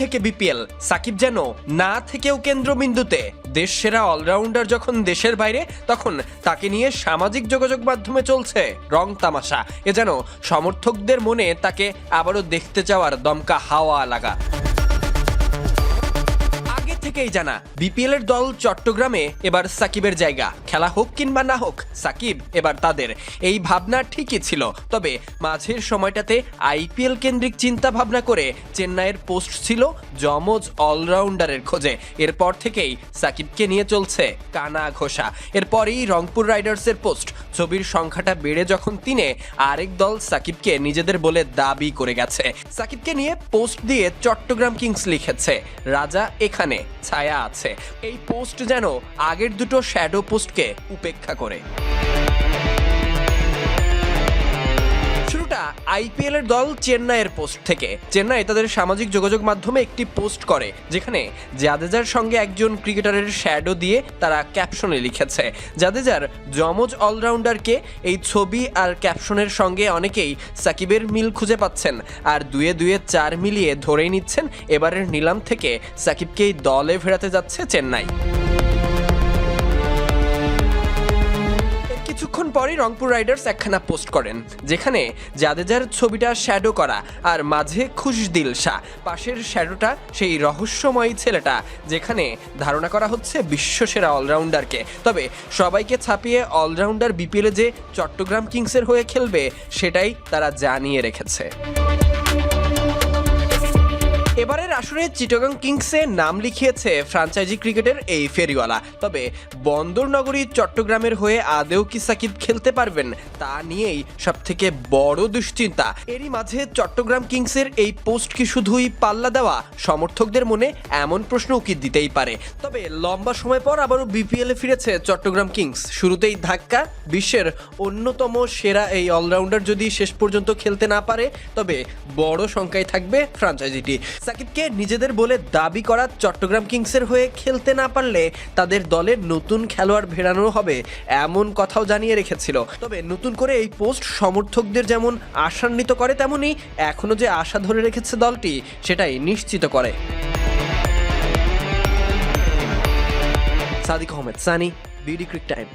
থেকে বিপিএল। সাকিব যেন না থেকেও কেন্দ্রবিন্দুতে। দেশ সেরা অলরাউন্ডার যখন দেশের বাইরে, তখন তাকে নিয়ে সামাজিক যোগাযোগ মাধ্যমে চলছে রং তামাশা। এ যেন সমর্থকদের মনে তাকে আবারও দেখতে চাওয়ার দমকা হাওয়া লাগা। থেকেই জানা বিপিএল এর দল চট্টগ্রামে এবার সাকিবের জায়গা। খেলা হোক কিংবা না হোক, সাকিব এবার তাদের। এই ভাবনা ঠিকই ছিল। তবে মাঝের সময়টাতে আইপিএল কেন্দ্রিক চিন্তা ভাবনা করে চেন্নাইয়ের পোস্ট ছিল জমজ অলরাউন্ডারের খোঁজে। এরপর থেকেই সাকিবকে নিয়ে চলছে কানা ঘোষা। এরপরই রংপুর রাইডার্সের পোস্ট। ছবির সংখ্যাটা বেড়ে যখন তিনে, আরেক দল সাকিবকে নিজেদের বলে দাবি করে গেছে। সাকিবকে নিয়ে পোস্ট দিয়ে চট্টগ্রাম কিংস লিখেছে, রাজা এখানে। ছায়া আছে। এই পোস্ট যেন আগের দুটো শ্যাডো পোস্টকে উপেক্ষা করে। আইপিএল এর দল চেন্নাইয়ের পোস্ট থেকে। চেন্নাই তাদের সামাজিক যোগাযোগ মাধ্যমে একটি পোস্ট করে, যেখানে জাদেজার সঙ্গে একজন ক্রিকেটারের শ্যাডো দিয়ে তারা ক্যাপশনে লিখেছে, জাদেজার যমজ অলরাউন্ডারকে এই ছবি আর ক্যাপশনের সঙ্গে অনেকেই সাকিবের মিল খুঁজে পাচ্ছেন আর দুয়ে দুয়ে চার মিলিয়ে ধরেই নিচ্ছেন এবারের নিলাম থেকে সাকিবকেই দলে ফেরাতে যাচ্ছে চেন্নাই। কিছুক্ষণ পরেই রংপুর রাইডার্স একখানা পোস্ট করেন, যেখানে জাদেজার ছবিটা শ্যাডো করা আর মাঝে খুশদিল শাহ পাশের শ্যাডোটা সেই রহস্যময়ী ছেলেটা, যেখানে ধারণা করা হচ্ছে বিশ্বসেরা অলরাউন্ডারকে তবে সবাইকে ছাপিয়ে অলরাউন্ডার বিপিএলে যে চট্টগ্রাম কিংসের হয়ে খেলবে, সেটাই তারা জানিয়ে রেখেছে। এবারের আসরে চিটাগাং কিংসে নাম লিখিয়েছে ফ্রাঞ্চাইজি ক্রিকেটের এই ফেরিওয়ালা। তবে বন্দর নগরী চট্টগ্রামের হয়ে আদেও কি সাকিব খেলতে পারবেন তা নিয়েই সব থেকে বড় দুশ্চিন্তা। এরই মাঝে চট্টগ্রাম কিংসের এই পোস্ট কি শুধুই পাল্লা দেওয়া? সমর্থকদের মনে এমন প্রশ্ন উকি দিতেই পারে। তবে লম্বা সময় পর আবারও বিপিএলে ফিরেছে চট্টগ্রাম কিংস। শুরুতেই ধাক্কা, বিশ্বের অন্যতম সেরা এই অলরাউন্ডার যদি শেষ পর্যন্ত খেলতে না পারে, তবে বড় সংখ্যায় থাকবে ফ্রাঞ্চাইজিটি। সাকিবকে নিজেদের বলে দাবি করা চট্টগ্রাম কিংসের হয়ে খেলতে না পারলে তাদের দলের নতুন খেলোয়াড় ভেড়ানো হবে এমন কথাও জানিয়ে রেখেছিল। তবে নতুন করে এই পোস্ট সমর্থকদের যেমন আশান্বিত করে তেমনই এখনও যে আশা ধরে রেখেছে দলটি, সেটাই নিশ্চিত করে। Sadiq Ahmed, Sunny, BD cric time.